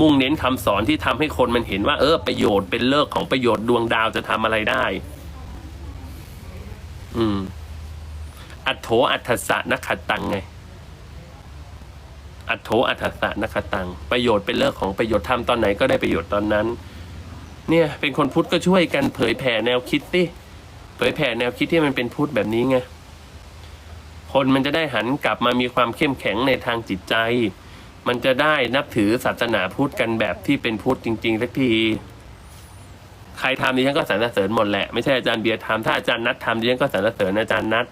มุ่งเน้นคำสอนที่ทำให้คนมันเห็นว่า เออประโยชน์เป็นเลิกของประโยชน์ดวงดาวจะทำอะไรได้ อืม อัตโถอัตสะนักขัดตังไง อัตโถอัตสะนักขัดตัง ประโยชน์เป็นเลิกของประโยชน์ทำตอนไหนก็ได้ประโยชน์ตอนนั้น เนี่ย เป็นคนพุทธก็ช่วยกันเผยแผ่แนวคิดสิเผยแผ่แนวคิดที่มันเป็นพุทธแบบนี้ไงคนมันจะได้หันกลับมามีความเข้มแข็งในทางจิตใจ มันจะได้นับถือศาสนาพุทธกันแบบที่เป็นพุทธจริงๆสักที ใครทำดิฉันก็สรรเสริญหมดแหละไม่ใช่อาจารย์เบียร์ทำถ้าอาจารย์นัดทำดิฉันก็สรรเสริญอาจารย์นัด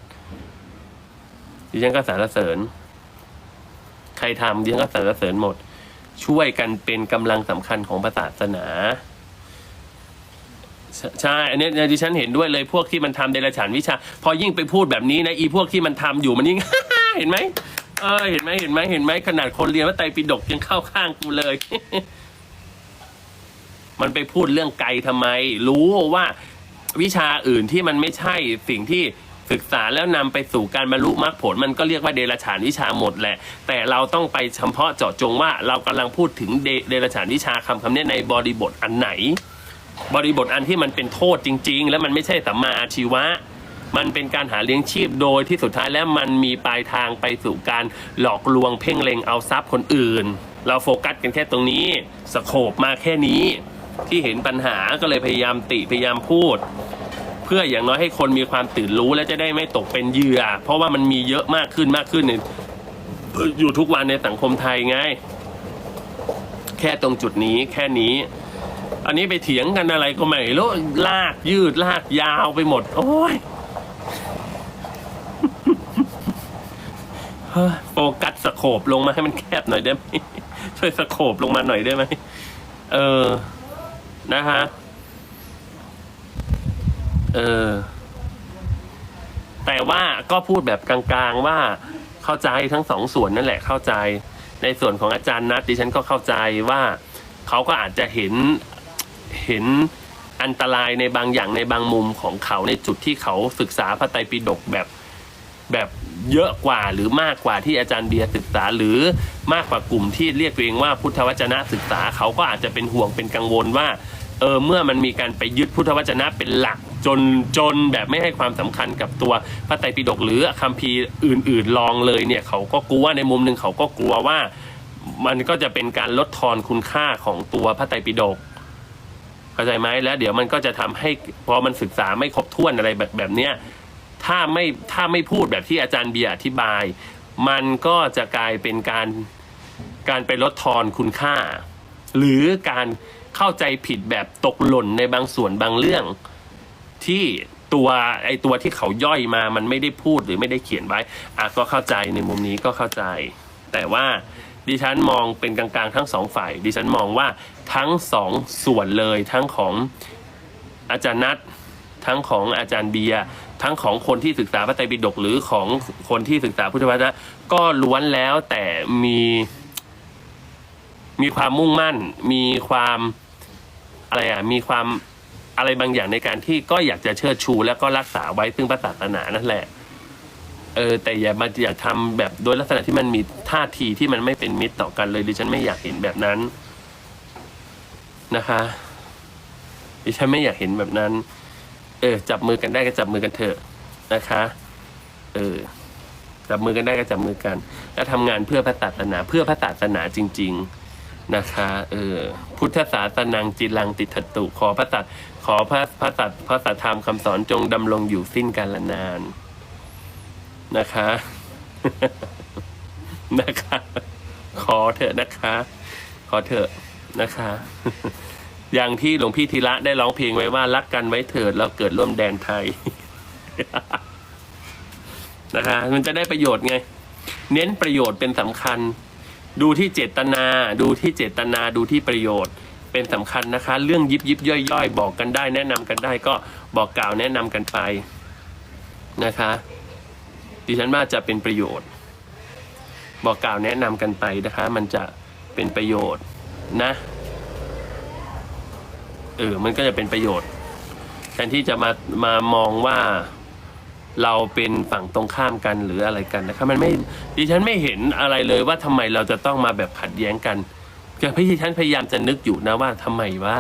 ดิฉันก็สรรเสริญ ใครทำดิฉันก็สรรเสริญหมด ช่วยกันเป็นกำลังสำคัญของศาสนาใช่ อันนี้ยดิฉันเห็นด้วยเลยพวกที่มันทำเดรัจฉานวิชา พอยิ่งไปพูดแบบนี้นะ อีพวกที่มันทำอยู่มันยิ่งเห็นไหม เออเห็นไหมเห็นไหมเห็นไหมขนาดคนเรียนว่าไตรปิฎกยังเข้าข้างกูเลย มันไปพูดเรื่องไกลทำไม รู้ว่า วิชาอื่นที่มันไม่ใช่สิ่งที่ศึกษาแล้วนำไปสู่การบรรลุมรรคผล มันก็เรียกว่าเดรัจฉานวิชาหมดแหละ แต่เราต้องไปเฉพาะเจาะจงว่าเรากำลังพูดถึงเดรัจฉานวิชาคำคำนี้ในบริบทอันไหน บริบทอันที่มันเป็นโทษจริง ๆ แล้วมันไม่ใช่สัมมาอาชีวะ มันเป็นการหาเลี้ยงชีพโดยที่สุดท้ายแล้วมันมีปลายทางไปสู่การหลอกลวงเพ่งเล็งเอาทรัพย์คนอื่น เราโฟกัสกันแค่ตรงนี้สโคบมาแค่นี้ที่เห็นปัญหาก็เลยพยายามติพยายามพูด เพื่ออย่างน้อยให้คนมีความตื่นรู้และจะได้ไม่ตกเป็นเหยื่อ เพราะว่ามันมีเยอะมากขึ้นมากขึ้นในอยู่ทุกวันในสังคมไทยไงแค่ตรงจุดนี้แค่นี้ อันนี้ไปเถียงกันอะไรก็ไม่รู้ลากยืดลากยาวไปหมด โอ้ย ฮ้ยโฟกัสสโคบลงมาให้มันแคบหน่อยได้ไหมช่วยสโคบลงมาหน่อยได้ไหมเออ นะฮะ เออ แต่ว่าก็พูดแบบกลางๆว่าเข้าใจทั้งสองส่วนนั่นแหละเข้าใจ ในส่วนของอาจารย์นัทดิฉันก็เข้าใจว่าเขาก็อาจจะเห็นเห็นอันตรายในบางอย่างในบางมุมของเขาในจุดที่เขาศึกษาพระไตรปิฎกแบบแบบ เยอะกว่าหรือมากกว่าที่อาจารย์เบียร์ศึกษา หรือมากกว่ากลุ่มที่เรียกตัวเองว่าพุทธวจนะศึกษาเขาก็อาจจะเป็นห่วงเป็นกังวลว่าเออเมื่อมันมีการไปยึดพุทธวจนะเป็นหลักจนจนแบบไม่ให้ความสำคัญกับตัวพระไตรปิฎกหรือคัมภีร์อื่น ๆ ลองเลยเนี่ยเขาก็กลัวในมุมหนึ่งเขาก็กลัวว่า มันก็จะเป็นการลดทอนคุณค่าของตัวพระไตรปิฎกเข้าใจไหมแล้วเดี๋ยวมันก็จะทำให้พอมันศึกษาไม่ครบถ้วนอะไรแบบแบบเนี้ย ถ้าไม่ถ้าไม่พูดแบบที่อาจารย์เบียร์อธิบาย มันก็จะกลายเป็นการการไปลดทอนคุณค่า หรือการเข้าใจผิดแบบตกหล่นในบางส่วนบางเรื่อง ที่ตัวไอตัวที่เขาย่อยมามันไม่ได้พูดหรือไม่ได้เขียนไว้อะก็เข้าใจในมุมนี้ก็เข้าใจ แต่ว่าดิฉันมองเป็นกลางๆทั้งสองฝ่าย ดิฉันมองว่าทั้งสองส่วนเลยทั้งของอาจารย์นัททั้งของอาจารย์เบียร์ ทั้งของคนที่ศึกษาพระไตรปิฎกหรือของคนที่ศึกษาพุทธวจนะก็ล้วนแล้วแต่มี มีความมุ่งมั่น มีความอะไรอะมีความอะไรบางอย่างในการที่ก็อยากจะเชิดชู แล้วก็รักษาไว้ซึ่งพระศาสนานั่นแหละ เออ แต่อย่ามาอย่าทำแบบโดยลักษณะที่มันมีท่าทีที่มันไม่เป็นมิตรต่อกันเลยดิฉันไม่อยากเห็นแบบนั้นนะคะดิฉันไม่อยากเห็นแบบนั้น เออ จับมือกันได้ก็จับมือกันเถอะนะคะ เออ จับมือกันได้ก็จับมือกัน แล้วทำงานเพื่อพระศาสนา เพื่อพระศาสนาจริง ๆนะคะ เออ พุทธศาสนังจิลังติดตุ ขอพระสัตขอพระพระสัตพระสัตธรรมคำสอนจงดำรงอยู่สิ้นกาลนานนะคะ นะคะ ขอเถอะนะคะ ขอเถอะนะคะ อย่างที่หลวงพี่ธีระได้ร้องเพลงไว้ว่ารักกันไว้เถิดเราเกิดร่วมแดนไทยนะคะ มันจะได้ประโยชน์ไง เน้นประโยชน์เป็นสำคัญ ดูที่เจตนา ดูที่เจตนาดูที่ประโยชน์เป็นสำคัญนะคะ เรื่องยิบยิบย่อยย่อยๆบอกกันได้ แนะนำกันได้ก็บอกกล่าวแนะนำกันไปนะคะ ดิฉันว่าจะเป็นประโยชน์ บอกกล่าวแนะนำกันไปนะคะ มันจะเป็นประโยชน์นะ เออมันก็จะเป็นประโยชน์แทนที่จะมามามองว่าเราเป็นฝั่งตรงข้ามกันหรืออะไรกันนะครับ มันไม่ดิฉันไม่เห็นอะไรเลยว่าทำไมเราจะต้องมาแบบขัดแย้งกันก็พี่ฉันพยายามจะนึกอยู่นะว่าทำไมวะ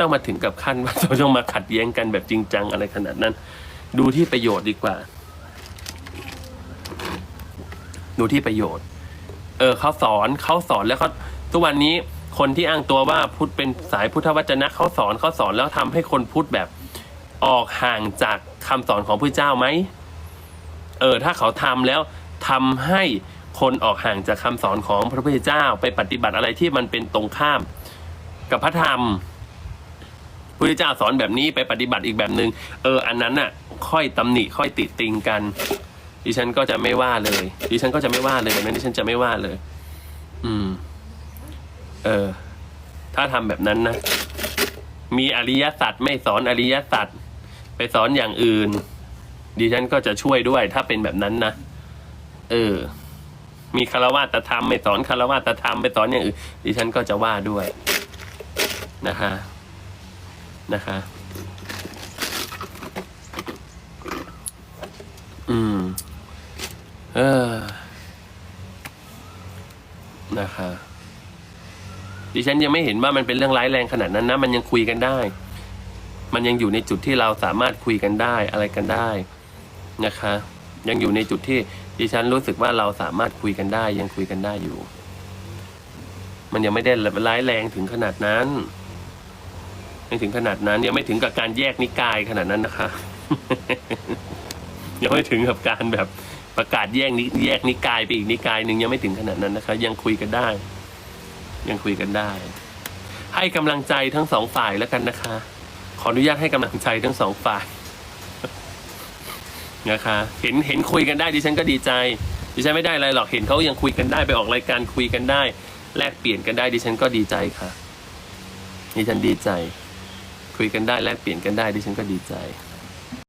ต้องมาถึงกับขั้นว่าเราต้องมาขัดแย้งกันแบบจริงจังอะไรขนาดนั้น ดูที่ประโยชน์ดีกว่า ดูที่ประโยชน์ เออเขาสอนเขาสอนแล้วเขาทุกวันนี้ คนที่อ้างตัวว่าพุทธเป็นสายพุทธวจนะเขาสอนเขาสอนแล้วทำให้คนพุทธแบบออกห่างจากคำสอนของพระเจ้าไหมเออถ้าเขาทำแล้วทำให้คนออกห่างจากคำสอนของพระพุทธเจ้าไปปฏิบัติอะไรที่มันเป็นตรงข้ามกับพระธรรมพระพุทธเจ้าสอนแบบนี้ไปปฏิบัติอีกแบบหนึง่งเอออันนั้นน่ะ ค่อยตำหนิค่อยติติงกัน ดิฉันก็จะไม่ว่าเลย ดิฉันก็จะไม่ว่าเลยแบบนั้นดิฉันจะไม่ว่าเลย อืม เออ ถ้าทำแบบนั้นนะ มีอริยสัจไม่สอนอริยสัจไปสอนอย่างอื่น ดิฉันก็จะช่วยด้วย ถ้าเป็นแบบนั้นนะเออ มีคารวะตธรรมไม่สอนคารวะตธรรมไปสอนอย่างอื่น ดิฉันก็จะว่าด้วยนะคะนะคะอืม เออนะคะ ดิฉันยังไม่เห็นว่ามันเป็นเรื่องร้ายแรงขนาดนั้นนะ มันยังคุยกันได้ มันยังอยู่ในจุดที่เราสามารถคุยกันได้อะไรกันได้นะคะ ยังอยู่ในจุดที่ดิฉันรู้สึกว่าเราสามารถคุยกันได้ ยังคุยกันได้อยู่ มันยังไม่ได้ร้ายแรงถึงขนาดนั้นไม่ถึงขนาดนั้น ยังไม่ถึงกับการแยกนิกายขนาดนั้นนะคะ ยังไม่ถึงกับการแบบประกาศแยกนิแยกนิกายไปอีกนิกายหนึ่งยังไม่ถึงขนาดนั้นนะคะ ยังคุยกันได้ ยังคุยกันได้ ให้กำลังใจทั้งสองฝ่ายแล้วกันนะคะ ขออนุญาตให้กำลังใจทั้งสองฝ่ายนะคะ เห็นเห็นคุยกันได้ดิฉันก็ดีใจดิฉันไม่ได้อะไรหรอกเห็นเขายังคุยกันได้ไปออกรายการคุยกันได้ แลกเปลี่ยนกันได้ดิฉันก็ดีใจค่ะดิฉันดีใจ คุยกันได้แลกเปลี่ยนกันได้ดิฉันก็ดีใจ